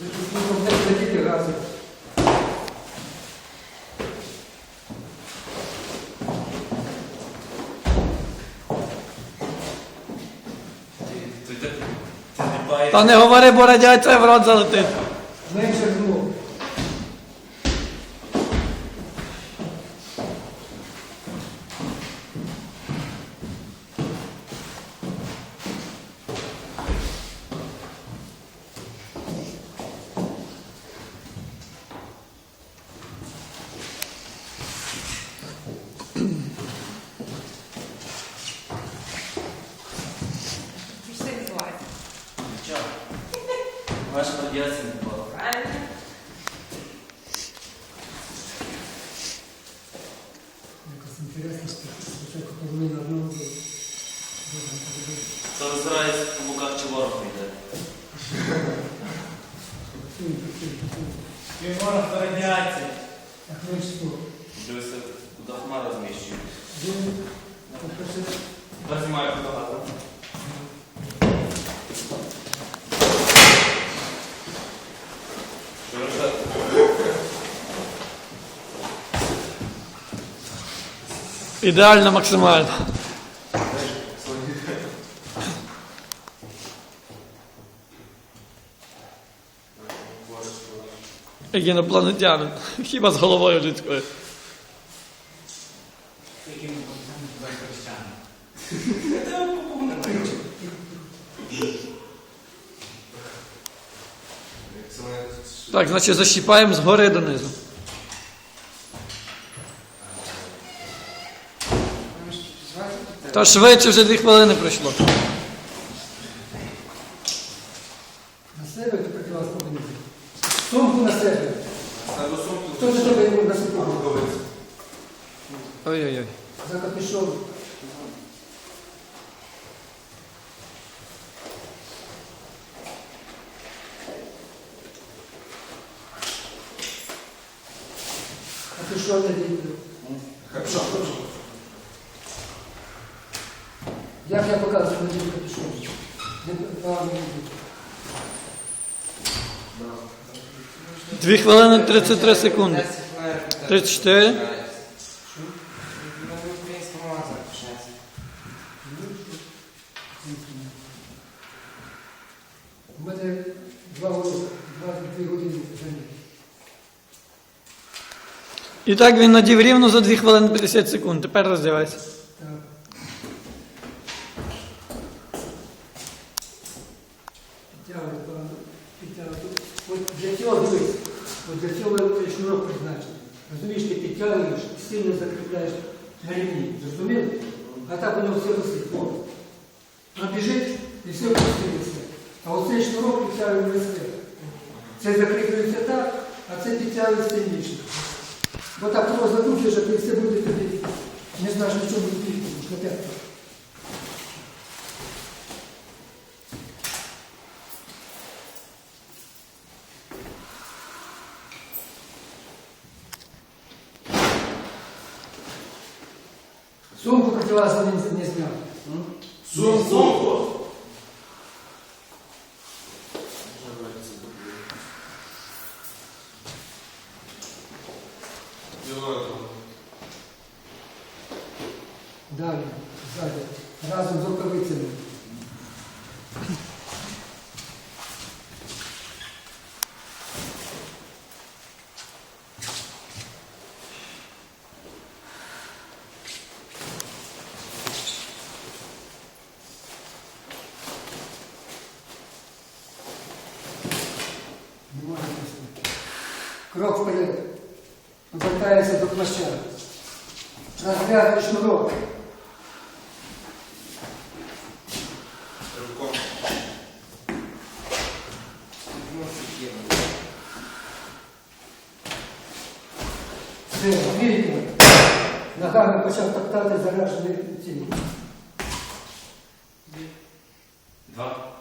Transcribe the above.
За тільки гази. Ти, ти, ти не баєш. Та не говори, бо радіація в рот залетить. Все називається. Нічого. Ваша радіація не була. Правильно? Якось інтересно, що спочатку половина одного буде. Це розбирається по боках чи ворог йде. Він ворог то. А хто ж що? Дивися, куди хмара зміщує. Ви ж Ідеально максимально. Як інопланетянин. Хіба з головою людською. Так, значить защіпаємо згори донизу. Та швидше вже дві хвилини пройшло. на себе ти прикривав повинен. Сумку на себе. Хто за тебе йому на сумку? Ой-ой-ой. За капюшон. Капюшон надійно. Як я показую надію капюшон? Дві хвилини 33 секунди. 34. У мене два роки, два дві години заняття. І так він надів рівно за 2 хвилини 50 секунд. Тепер роздівайся. Так. Підтягуй, підтягуй. От для цього дивись, от для цього шнурок призначений. Розумієш, ти підтягуєш, сильно закріпляєш на рівні. Зрозумів? А так воно все висить. О. Пробіжить і все пустилося. А оцей шнурок підтягує висить. Це закріплюється так, а це підтягує сильніше. Бо так закручуєш, а ти все буде тобі. Не знаєш, на чому на п'ятку. Сумку противогаза не, не Сумку! Далі, ззаді, разом з рукавицями. крок вперед, повертається до плаща, розглядає шнурок. Руком. Все, вільно. Ногами почав топтати заряджений тіл. Два.